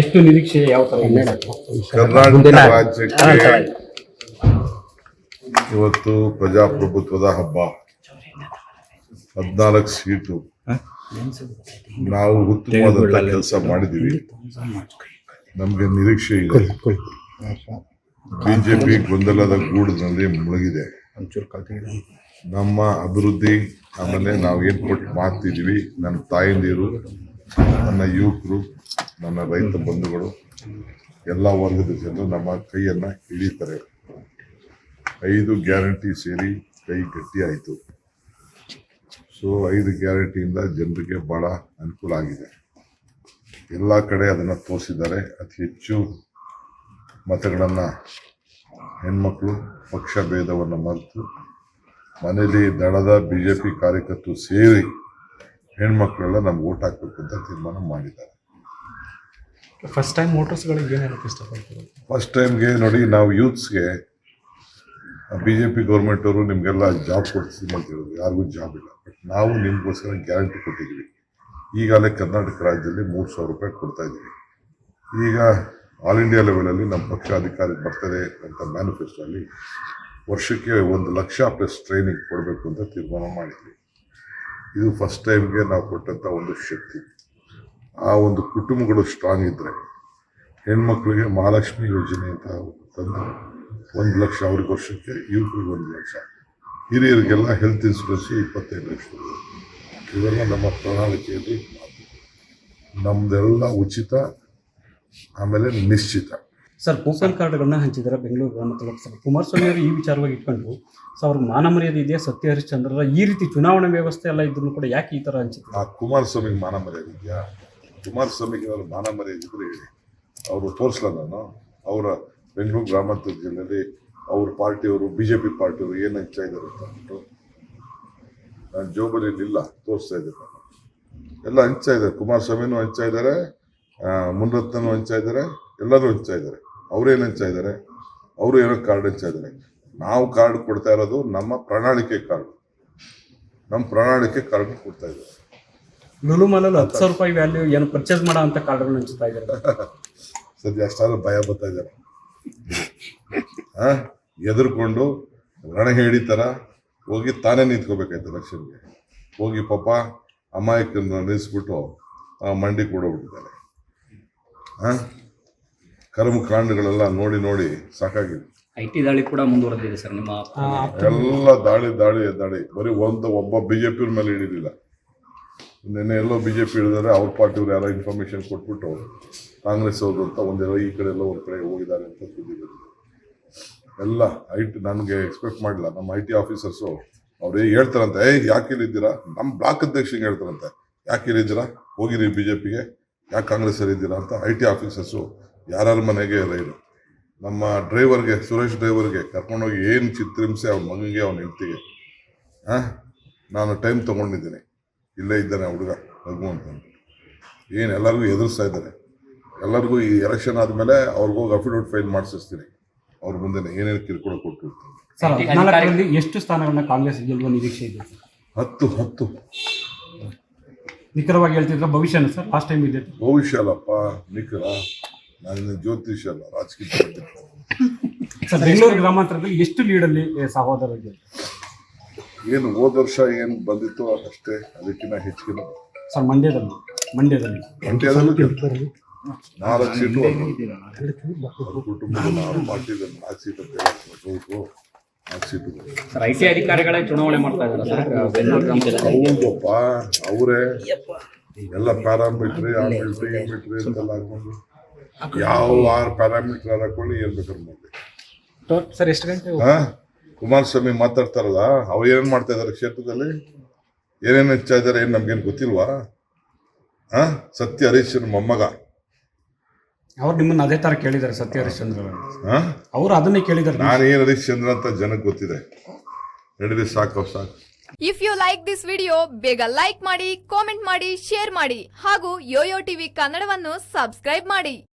ಎಷ್ಟು ನಿರೀಕ್ಷೆ ಯಾವ ತರ ಇದೆ? ಸರ್? ಕರ್ನಾಟಕ ರಾಜ್ಯಕ್ಕೆ ಇವತ್ತು ಪ್ರಜಾಪ್ರಭುತ್ವದ ಹಬ್ಬ. ಹದಿನಾಲ್ಕು ಸೀಟು. ನಾವು ಉತ್ತಮವಾದಂತ ಕೆಲಸ ಮಾಡಿದೀವಿ ನಮ್ಗೆ ನಿರೀಕ್ಷೆ ಇದೆ. ಬಿಜೆಪಿ ಗೊಂದಲದ ಗೂಡಿನಲ್ಲಿ ಮುಳುಗಿದೆ. ನಮ್ಮ ಅಭಿವೃದ್ಧಿ ಆಮೇಲೆ ನಾವು ಏನ್ ಕೊಟ್ಟು ಮಾಡ್ತಿದೀವಿ ನನ್ನ ತಾಯಂದಿರು ನನ್ನ ಯುವಕರು ನನ್ನ ರೈತ ಬಂಧುಗಳು ಎಲ್ಲ ವರ್ಗದ ಜನರು ನಮ್ಮ ಕೈಯನ್ನ ಹಿಡಿತಾರೆ. ಐದು ಗ್ಯಾರಂಟಿ ಸೇರಿ ಕೈ ಗಟ್ಟಿ ಆಯಿತು. ಸೊ ಐದು ಗ್ಯಾರಂಟಿಯಿಂದ ಜನರಿಗೆ ಬಹಳ ಅನುಕೂಲ ಆಗಿದೆ. ಎಲ್ಲ ಕಡೆ ಅದನ್ನು ತೋರಿಸಿದ್ದಾರೆ. ಅತಿ ಹೆಚ್ಚು ಮತಗಳನ್ನು ಹೆಣ್ಮಕ್ಳು ಪಕ್ಷ ಭೇದವನ್ನು ಮರೆತು ಮನೆಯಲ್ಲಿ ದಳದ ಬಿ ಜೆ ಪಿ ಕಾರ್ಯಕರ್ತರು ಸೇರಿ ಹೆಣ್ಮಕ್ಳೆಲ್ಲ ನಮ್ಗೆ ಓಟ್ ಹಾಕಬೇಕು ಅಂತ ತೀರ್ಮಾನ ಮಾಡಿದ್ದಾರೆ. ಫಸ್ಟ್ ಟೈಮ್ ವೋಟರ್ಸ್ಗಳಿಗೆ ಏನು ಹೇಳಕ್ಕೆ ಫಸ್ಟ್ ಟೈಮ್ಗೆ ನೋಡಿ, ನಾವು ಯೂತ್ಸ್ಗೆ ಬಿ ಜೆ ಪಿ ಗೌರ್ಮೆಂಟವರು ನಿಮಗೆಲ್ಲ ಜಾಬ್ ಕೊಡ್ತೀವಿ ಹೇಳಿದ್ರು. ಯಾರಿಗೂ ಜಾಬ್ ಇಲ್ಲ. ಬಟ್ ನಾವು ನಿಮಗೋಸ್ಕರ ಗ್ಯಾರಂಟಿ ಕೊಟ್ಟಿದ್ದೀವಿ. ಈಗಾಗಲೇ ಕರ್ನಾಟಕ ರಾಜ್ಯದಲ್ಲಿ ಮೂರು ಸಾವಿರ ರೂಪಾಯಿ ಕೊಡ್ತಾ ಇದ್ದೀವಿ. ಈಗ ಆಲ್ ಇಂಡಿಯಾ ಲೆವೆಲಲ್ಲಿ ನಮ್ಮ ಪಕ್ಷ ಅಧಿಕಾರಿ ಬರ್ತದೆ ಅಂತ ಮ್ಯಾನಿಫೆಸ್ಟೋಲ್ಲಿ ವರ್ಷಕ್ಕೆ ಒಂದು ಲಕ್ಷ ಪ್ಲಸ್ ಟ್ರೈನಿಂಗ್ ಕೊಡಬೇಕು ಅಂತ ತೀರ್ಮಾನ ಮಾಡಿದ್ವಿ. ಇದು ಫಸ್ಟ್ ಟೈಮ್ಗೆ ನಾವು ಕೊಟ್ಟಂಥ ಒಂದು ಶಕ್ತಿ. ಆ ಒಂದು ಕುಟುಂಬಗಳು ಸ್ಟ್ರಾಂಗ್ ಇದ್ದರೆ ಹೆಣ್ಮಕ್ಳಿಗೆ ಮಹಾಲಕ್ಷ್ಮಿ ಯೋಜನೆ ಅಂತ ತಂದು ಒಂದು ಲಕ್ಷ ಅವ್ರಿಗೆ ವರ್ಷಕ್ಕೆ ಯುವಕರಿಗೆ ಒಂದು ಲಕ್ಷ. ಹಿರಿಯರಿಗೆಲ್ಲ ಹೆಲ್ತ್ ಇನ್ಸೂರೆನ್ಸ್ ಇಪ್ಪತ್ತೈದು ಲಕ್ಷ ಇವೆಲ್ಲ ನಮ್ಮ ಪ್ರಣಾಳಿಕೆಯಲ್ಲಿ ನಮ್ದೆಲ್ಲ ಉಚಿತ ಆಮೇಲೆ ನಿಶ್ಚಿತ. ಸರ್ ಕೂಪನ್ ಕಾರ್ಡ್ಗಳನ್ನ ಹಂಚಿದ್ದಾರೆ ಬೆಂಗಳೂರು ಗ್ರಾಮಾಂತರ ಲೋಕಸಭೆ ಕುಮಾರಸ್ವಾಮಿ ಅವರು ಈ ವಿಚಾರವಾಗಿ ಇಟ್ಕೊಂಡು ಸೊ ಅವ್ರಿಗೆ ಮಾನ ಮರ್ಯಾದೆ ಇದೆಯಾ ಸತ್ಯ ಹರಿಶ್ಚಂದ್ರ ಈ ರೀತಿ ಚುನಾವಣಾ ವ್ಯವಸ್ಥೆ ಎಲ್ಲ ಇದ್ರು ಕೂಡ ಯಾಕೆ ಈ ತರ ಹಂಚಿದ್ರು ಆ ಕುಮಾರಸ್ವಾಮಿಗೆ ಮಾನ ಮರ್ಯಾದೆ ಇದೆಯಾ? ಕುಮಾರಸ್ವಾಮಿಗೆ ಅವರು ಮಾನ ಹೇಳಿ ಅವರು ತೋರಿಸಲ್ಲ ನಾನು ಅವರ ಬೆಂಗಳೂರು ಗ್ರಾಮಾಂತರ ಜಿಲ್ಲೆಯಲ್ಲಿ ಅವ್ರ ಪಾರ್ಟಿಯವರು ಬಿ ಜೆ ಪಿ ಪಾರ್ಟಿಯವರು ಏನು ಹಂಚ್ತಾ ಇದ್ದಾರೆ ಅಂತ ಅಂದ್ಬಿಟ್ಟು ನಾನು ಜೋಬಲ್ಲಿ ಇಲ್ಲ, ತೋರಿಸ್ತಾ ಇದ್ದೆ ನಾನು. ಎಲ್ಲ ಹಂಚ್ತಾ ಇದ್ದಾರೆ ಕುಮಾರಸ್ವಾಮಿನೂ ಹಂಚ್ತಾ ಇದ್ದಾರೆ ಮುನ್ರತ್ನೂ ಹಂಚ್ತಾ ಇದ್ದಾರೆ, ಎಲ್ಲರೂ ಹಂಚ್ತಾ ಇದ್ದಾರೆ. ಅವ್ರೇನು ಹಂಚ್ತಾ ಇದ್ದಾರೆ? ಅವರು ಏನೋ ಕಾರ್ಡ್ ಹಂಚ್ತಾ ಇದ್ದಾರೆ. ನಾವು ಕಾರ್ಡ್ ಕೊಡ್ತಾ ಇರೋದು ನಮ್ಮ ಪ್ರಣಾಳಿಕೆ ಕಾರ್ಡ್. ನಮ್ಮ ಪ್ರಣಾಳಿಕೆ ಕಾರ್ಡ್ ಕೊಡ್ತಾ ಇದ್ದಾರೆ. ಲುಲು ಮಾಲಲ್ಲಿ ಹತ್ತು ಸಾವಿರ ರೂಪಾಯಿ ವ್ಯಾಲ್ಯೂ ಏನು ಪರ್ಚೇಸ್ ಮಾಡೋ ಅಂತ ಕಾರ್ಡ್ಗಳನ್ನ ಹಂಚ್ತಾ ಇದ್ದಾರೆ. ಸದ್ಯ ಅಷ್ಟಾದ್ರೂ ಭಯ ಬರ್ತಾ ಇದ್ದಾರೆ ಆ ಎದುರ್ಕೊಂಡು ರಣಹೇಡಿ ಥರ ಹೋಗಿ ತಾನೇ ನಿಂತ್ಕೋಬೇಕಾಯ್ತು ಲಕ್ಷ್ಮಿಗೆ. ಹೋಗಿ ಪಾಪ ಅಮಾಯಕರನ್ನ ನಿಲ್ಲಿಸ್ಬಿಟ್ಟು ಆ ಮಂಡಿ ಕೊಡೋಗ್ಬಿಟ್ಟಿದ್ದಾರೆ ಆ ಕರ್ಮಕಾಂಡಗಳೆಲ್ಲ ನೋಡಿ ನೋಡಿ ಸಾಕಾಗಿದೆ. ಐ ಟಿ ದಾಳಿ ಕೂಡ ಮುಂದುವರೆದಿದೆ ಸರ್ ನಿಮ್ಮ ಎಲ್ಲ ದಾಳಿ ದಾಳಿ ದಾಳಿ. ಬರೀ ಒಂದು ಒಬ್ಬ ಬಿಜೆಪಿ ಜೆ ಪಿ ಮೇಲೆ ಹಿಡಿಲಿಲ್ಲ ನಿನ್ನೆ ಎಲ್ಲೋ ಬಿ ಜೆ ಪಿ ಹೇಳಿದರೆ ಅವ್ರ ಪಾರ್ಟಿಯವ್ರು ಯಾರೋ ಇನ್ಫಾರ್ಮೇಶನ್ ಕೊಟ್ಬಿಟ್ಟು ಕಾಂಗ್ರೆಸ್ ಅವರು ಅಂತ ಒಂದೆಲ್ಲ ಈ ಕಡೆ ಎಲ್ಲ ಒಂದು ಕಡೆ ಹೋಗಿದ್ದಾರೆ ಅಂತ ಸುದ್ದಿ ಎಲ್ಲ ಐ ಟಿ ನನಗೆ ಎಕ್ಸ್ಪೆಕ್ಟ್ ಮಾಡಿಲ್ಲ ನಮ್ಮ ಐ ಟಿ ಆಫೀಸರ್ಸು ಅವ್ರು ಹೇಳ್ತಾರಂತೆ, ಏಯ್, ಯಾಕೆ ಇಲ್ಲಿದ್ದೀರಾ ನಮ್ಮ ಬ್ಲಾಕ್ ಅಧ್ಯಕ್ಷರಿಗೆ ಹೇಳ್ತಾರಂತೆ, ಯಾಕೆ ಇಲ್ಲಿದ್ದೀರಾ ಹೋಗಿರಿ ಬಿ ಜೆ ಪಿಗೆ ಯಾಕೆ ಕಾಂಗ್ರೆಸ್ಸಲ್ಲಿ ಇದ್ದೀರಾ? ಅಂತ ಐ ಟಿ ಆಫೀಸರ್ಸು ಯಾರ್ಯಾರ ಮನೆಗೆ ರೈಲು ನಮ್ಮ ಡ್ರೈವರ್ಗೆ ಸುರೇಶ್ ಡ್ರೈವರ್ಗೆ ಕರ್ಕೊಂಡೋಗಿ ಏನು ಚಿತ್ರಿಂಸೆ ಅವ್ನ ಮಗನಿಗೆ, ಅವನ ಹೆಂಡತಿಗೆ, ಹಾಂ? ನಾನು ಟೈಮ್ ತೊಗೊಂಡಿದ್ದೀನಿ. ಇಲ್ಲೇ ಇದ್ದಾನೆ ಹುಡುಗ ರಘು ಅಂತ. ಏನು ಎಲ್ಲರಿಗೂ ಎದುರಿಸ್ತಾ ಇದ್ದಾರೆ. ಎಲ್ಲರಿಗೂ ಈ ಎಲೆಕ್ಷನ್ ಆದಮೇಲೆ ಅವ್ರಿಗೋಗಿ ಅಫಿಡವಿಟ್ ಫೈಲ್ ಮಾಡಿಸ್ತೀನಿ ಅವ್ರ ಮುಂದೆ ಏನೇನು ಕಿರುಕುಳ ಕೊಟ್ಟಿರ್ತೀನಿ ಸರ್ ಎಷ್ಟು ಸ್ಥಾನಗಳನ್ನ ಕಾಂಗ್ರೆಸ್ ಗೆಲ್ಲುವ ನಿರೀಕ್ಷೆ ಇದೆ? ಹತ್ತು ಹತ್ತು. ನಿಖರವಾಗಿ ಹೇಳ್ತಿದ್ರೆ ಭವಿಷ್ಯನ ಸರ್ ಲಾಸ್ಟ್ ಟೈಮ್ ಇದೆ ಭವಿಷ್ಯ ಅಲ್ಲಪ್ಪ ನಿಖರ. ನಾನು ಜ್ಯೋತಿಷ ಅಲ್ಲ ರಾಜಕೀಯ ಸರ್ ಬೆಂಗಳೂರು ಗ್ರಾಮಾಂತರದಲ್ಲಿ ಎಷ್ಟು ಲೀಡಲ್ಲಿ ಸಹೋದರರಿಗೆ ಏನು ಹೋದ ವರ್ಷ ಏನು ಬಂದಿತ್ತು ಅಷ್ಟೇ ಅದಕ್ಕಿಂತ ಹೆಚ್ಚಿಗೆ ಸರ್ ಮಂಡ್ಯದಲ್ಲಿ ಮಂಡ್ಯದಲ್ಲಿ. ಮಂಡ್ಯದಲ್ಲೂ ಗೆಲ್ತಾರೆ. ನಾಲ್ಕು ಸೀಟು ಅವ್ರ ಕುಟುಂಬದ ನಾಲ್ಕು ಪಾರ್ಟಿದಲ್ಲಿ ನಾಲ್ಕು ಸೀಟು ಅಂತ ಹೇಳೋದು. ನಾಲ್ಕು ಸೀಟು ಸರ್ ಐಟಿ ಅಧಿಕಾರಿಗಳೇ ಚುನಾವಣೆ ಮಾಡ್ತಾ ಇದ್ದಾರೆ ಸರ್. ಬೆಂಗಳೂರು ಗ್ರಾಮಾಂತರ ಹೌದಪ್ಪ. ಅವರೇ ಎಲ್ಲ ಪ್ಯಾರಾಮೀಟ್ರಿ ಆ ಮಿಲ್ಟ್ರಿ ಈ ಮಿಲ್ಟ್ರಿ ಅಂತೆಲ್ಲ ಹಾಕೊಂಡು ಯಾವ ಆರು ಪ್ಯಾರಾಮೀಟರ್ ಹಾಕೊಳ್ಳಿ ಏನ್ ಬೇಕಾದ್ರೆ ಮಾಡಿ ಸರ್ ಎಷ್ಟು ಗಂಟೆ ಹಾ? ಕುಮಾರಸ್ವಾಮಿ ಮಾತಾಡ್ತಾರಲ್ಲ ಅವ್ರು ಏನೇನ್ ಮಾಡ್ತಾ ಇದ್ದಾರೆ ಕ್ಷೇತ್ರದಲ್ಲಿ? ಏನೇನು ಹೆಚ್ಚಾ ಇದಾರೆ ಏನ್ ನಮ್ಗೇನು ಗೊತ್ತಿಲ್ವಾ? ಹಾ ಸತ್ಯ ಹರೀಶನ್ ಮೊಮ್ಮಗ. ಅವ್ರು ನಿಮ್ಮನ್ನ ಅದೇ ತರ ಕೇಳಿದ್ದಾರೆ ಸತ್ಯ ಹರಿಶ್ಚಂದ್ರ ಹಾ ಅವರು ಅದನ್ನೇ ಕೇಳಿದ್ದಾರೆ. ನಾನು ಏನ್ ಹರೀಶ್ಚಂದ್ರ ಅಂತ ಜನಕ್ಕೆ ಗೊತ್ತಿದೆ. ನಡೀರಿ ಸಾಕು ಸಾಕು. If you like this video ಬೇಗ ಲೈಕ್ ಮಾಡಿ ಕಾಮೆಂಟ್ ಮಾಡಿ ಶೇರ್ ಮಾಡಿ ಹಾಗೂ ಯೋಯೋ ಟಿವಿ ಕನ್ನಡವನ್ನು ಸಬ್ಸ್ಕ್ರೈಬ್ ಮಾಡಿ.